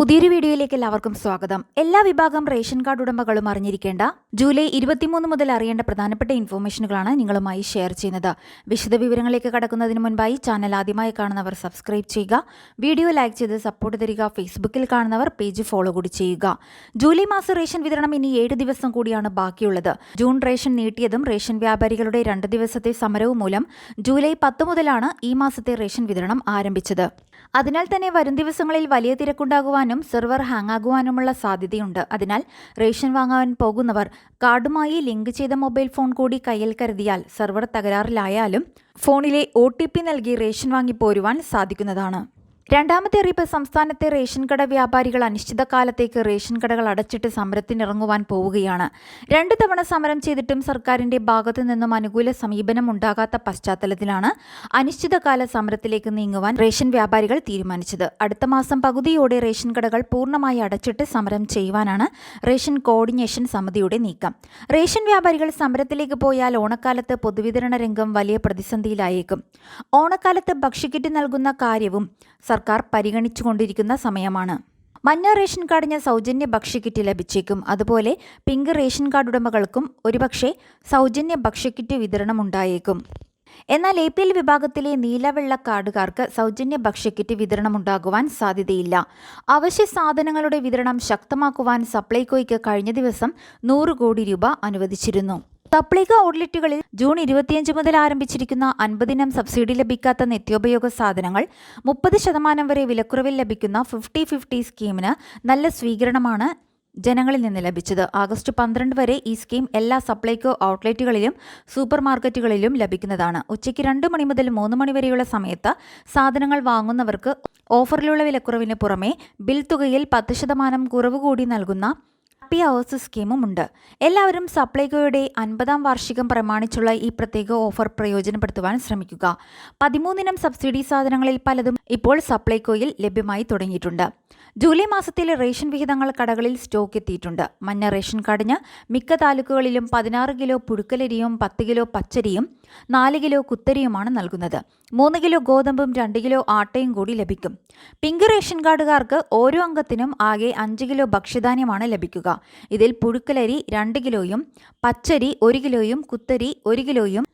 പുതിയൊരു വീഡിയോയിലേക്ക് എല്ലാവർക്കും സ്വാഗതം. എല്ലാ വിഭാഗം റേഷൻ കാർഡ് ഉടമകളും അറിഞ്ഞിരിക്കേണ്ട ജൂലൈ ഇരുപത്തിമൂന്ന് മുതൽ അറിയേണ്ട പ്രധാനപ്പെട്ട ഇൻഫോർമേഷനുകളാണ് നിങ്ങളുമായി ഷെയർ ചെയ്യുന്നത്. വിശദ വിവരങ്ങളിലേക്ക് കടക്കുന്നതിന് മുൻപായി ചാനൽ ആദ്യമായി കാണുന്നവർ സബ്സ്ക്രൈബ് ചെയ്യുക. വീഡിയോ ലൈക്ക് ചെയ്ത് സപ്പോർട്ട് തരിക. ഫേസ്ബുക്കിൽ കാണുന്നവർ പേജ് ഫോളോ കൂടി ചെയ്യുക. ജൂലൈ മാസം റേഷൻ വിതരണം ഇനി ഏഴ് ദിവസം കൂടിയാണ് ബാക്കിയുള്ളത്. ജൂൺ റേഷൻ നീട്ടിയതും റേഷൻ വ്യാപാരികളുടെ രണ്ട് ദിവസത്തെ സമരവും മൂലം ജൂലൈ പത്ത് മുതലാണ് ഈ മാസത്തെ റേഷൻ വിതരണം ആരംഭിച്ചത്. അതിനാൽ തന്നെ വരും ദിവസങ്ങളിൽ വലിയ തിരക്കുണ്ടാകുവാനും സെർവർ ഹാങ് ആകുവാനുമുള്ള സാധ്യതയുണ്ട്. അതിനാൽ റേഷൻ വാങ്ങാൻ പോകുന്നവർ കാർഡുമായി ലിങ്ക് ചെയ്ത മൊബൈൽ ഫോൺ കൂടി കയ്യിൽ കരുതിയാൽ സെർവർ തകരാറിലായാലും ഫോണിലെ ഒ നൽകി റേഷൻ വാങ്ങി പോരുവാൻ സാധിക്കുന്നതാണ്. രണ്ടാമത്തെ അറിയിപ്പ് സംസ്ഥാനത്തെ റേഷൻ കട വ്യാപാരികൾ അനിശ്ചിതകാലത്തേക്ക് റേഷൻ കടകൾ അടച്ചിട്ട് സമരത്തിനിറങ്ങുവാൻ പോവുകയാണ്. രണ്ടു തവണ സമരം ചെയ്തിട്ടും സർക്കാരിന്റെ ഭാഗത്തു നിന്നും അനുകൂല സമീപനം ഉണ്ടാകാത്ത പശ്ചാത്തലത്തിലാണ് അനിശ്ചിതകാല സമരത്തിലേക്ക് നീങ്ങുവാൻ റേഷൻ വ്യാപാരികൾ തീരുമാനിച്ചത്. അടുത്ത മാസം പകുതിയോടെ റേഷൻ കടകൾ പൂർണമായി അടച്ചിട്ട് സമരം ചെയ്യുവാനാണ് റേഷൻ കോർഡിനേഷൻ സമിതിയുടെ നീക്കം. റേഷൻ വ്യാപാരികൾ സമരത്തിലേക്ക് പോയാൽ ഓണക്കാലത്ത് പൊതുവിതരണ രംഗം വലിയ പ്രതിസന്ധിയിലായേക്കും. ഓണക്കാലത്ത് ഭക്ഷ്യക്കിറ്റ് നൽകുന്ന കാര്യവും സർക്കാർ പരിഗണിച്ചുകൊണ്ടിരിക്കുന്ന സമയമാണ്. മഞ്ഞ റേഷൻ കാർഡിന് സൗജന്യ ഭക്ഷ്യക്കിറ്റ് ലഭിച്ചേക്കും. അതുപോലെ പിങ്ക് റേഷൻ കാർഡ് ഉടമകൾക്കും ഒരുപക്ഷെ സൗജന്യ ഭക്ഷ്യക്കിറ്റ് വിതരണം ഉണ്ടായേക്കും. എന്നാൽ എ പി എൽ വിഭാഗത്തിലെ നീലവെള്ള കാർഡുകാർക്ക് സൗജന്യ ഭക്ഷ്യക്കിറ്റ് വിതരണം ഉണ്ടാകുവാൻ സാധ്യതയില്ല. അവശ്യ സാധനങ്ങളുടെ വിതരണം ശക്തമാക്കുവാൻ സപ്ലൈകോയ്ക്ക് കഴിഞ്ഞ ദിവസം നൂറ് കോടി രൂപ അനുവദിച്ചിരുന്നു. സപ്ലൈകോ ഔട്ട്ലെറ്റുകളിൽ ജൂൺ ഇരുപത്തിയഞ്ച് മുതൽ ആരംഭിച്ചിരിക്കുന്ന അൻപതിനം സബ്സിഡി ലഭിക്കാത്ത നിത്യോപയോഗ സാധനങ്ങൾ മുപ്പത് ശതമാനം വരെ വിലക്കുറവിൽ ലഭിക്കുന്ന ഫിഫ്റ്റി ഫിഫ്റ്റി സ്കീമിന് നല്ല സ്വീകരണമാണ് ജനങ്ങളിൽ നിന്ന് ലഭിച്ചത്. ആഗസ്റ്റ് പന്ത്രണ്ട് വരെ ഈ സ്കീം എല്ലാ സപ്ലൈകോ ഔട്ട്ലെറ്റുകളിലും സൂപ്പർ മാർക്കറ്റുകളിലും ലഭിക്കുന്നതാണ്. ഉച്ചയ്ക്ക് രണ്ട് മണി മുതൽ മൂന്ന് മണി വരെയുള്ള സമയത്ത് സാധനങ്ങൾ വാങ്ങുന്നവർക്ക് ഓഫറിലുള്ള വിലക്കുറവിന് പുറമെ ബിൽ തുകയിൽ പത്ത് ശതമാനം കുറവ് കൂടി നൽകുന്ന ഹാപ്പി അവേഴ്സ് സ്കീമും ഉണ്ട് എല്ലാവരും സപ്ലൈകോയുടെ അൻപതാം വാർഷികം പ്രമാണിച്ചുള്ള ഈ പ്രത്യേക ഓഫർ പ്രയോജനപ്പെടുത്തുവാൻ ശ്രമിക്കുക. പതിമൂന്നിനം സബ്സിഡി സാധനങ്ങളിൽ പലതും ഇപ്പോൾ സപ്ലൈകോയിൽ ലഭ്യമായി തുടങ്ങിയിട്ടുണ്ട്. ജൂലൈ മാസത്തിലെ റേഷൻ വിഹിതങ്ങൾ കടകളിൽ സ്റ്റോക്ക് എത്തിയിട്ടുണ്ട്. മഞ്ഞ റേഷൻ കാർഡിന് മിക്ക താലൂക്കുകളിലും പതിനാറ് കിലോ പുഴുക്കലരിയും പത്ത് കിലോ പച്ചരിയും നാല് കിലോ കുത്തരിയുമാണ് നൽകുന്നത്. മൂന്ന് കിലോ ഗോതമ്പും രണ്ട് കിലോ ആട്ടയും കൂടി ലഭിക്കും. പിങ്ക് റേഷൻ കാർഡുകാർക്ക് ഓരോ അംഗത്തിനും ആകെ അഞ്ച് കിലോ ഭക്ഷ്യധാന്യമാണ് ലഭിക്കുക. ഇതിൽ പുഴുക്കലരി രണ്ട് കിലോയും പച്ചരി ഒരു കിലോയും കുത്തരി ഒരു കിലോയും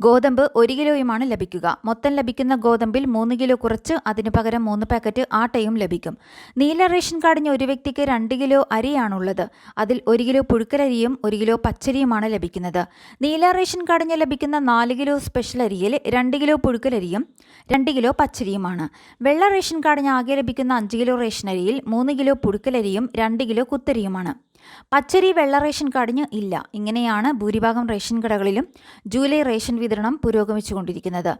ഗോതമ്പ് ഒരു കിലോയുമാണ് ലഭിക്കുക. മൊത്തം ലഭിക്കുന്ന ഗോതമ്പിൽ മൂന്ന് കിലോ കുറച്ച് അതിനു പകരം മൂന്ന് പാക്കറ്റ് ആട്ടയും ലഭിക്കും. നീല റേഷൻ കാർഡിന് ഒരു വ്യക്തിക്ക് രണ്ട് കിലോ അരിയാണുള്ളത്. അതിൽ ഒരു കിലോ പുഴുക്കലരിയും ഒരു കിലോ പച്ചരിയുമാണ് ലഭിക്കുന്നത്. നീല റേഷൻ കാർഡിന് ലഭിക്കുന്ന നാല് കിലോ സ്പെഷ്യൽ അരിയിൽ രണ്ട് കിലോ പുഴുക്കലരിയും രണ്ട് കിലോ പച്ചരിയുമാണ്. വെള്ള റേഷൻ കാർഡിന് ആകെ ലഭിക്കുന്ന അഞ്ച് കിലോ റേഷൻ അരിയിൽ മൂന്ന് കിലോ പുഴുക്കലരിയും രണ്ട് കിലോ കുത്തരിയുമാണ്. പച്ചരി വെള്ള റേഷൻ കാർഡിന് ഇല്ല. ഇങ്ങനെയാണ് ഭൂരിഭാഗം റേഷൻ കടകളിലും ജൂലൈ റേഷൻ വിതരണം പുരോഗമിച്ചുകൊണ്ടിരിക്കുന്നത്.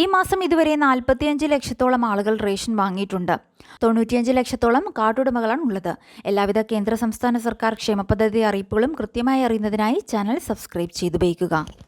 ഈ മാസം ഇതുവരെ നാൽപ്പത്തിയഞ്ച് ലക്ഷത്തോളം ആളുകൾ റേഷൻ വാങ്ങിയിട്ടുണ്ട്. തൊണ്ണൂറ്റിയഞ്ച് ലക്ഷത്തോളം കാർഡുടമകളാണ് ഉള്ളത്. എല്ലാവിധ കേന്ദ്ര സംസ്ഥാന സർക്കാർ ക്ഷേമ പദ്ധതി അറിയിപ്പുകളും കൃത്യമായി അറിയുന്നതിനായി ചാനൽ സബ്സ്ക്രൈബ് ചെയ്തു ഉപയോഗിക്കുക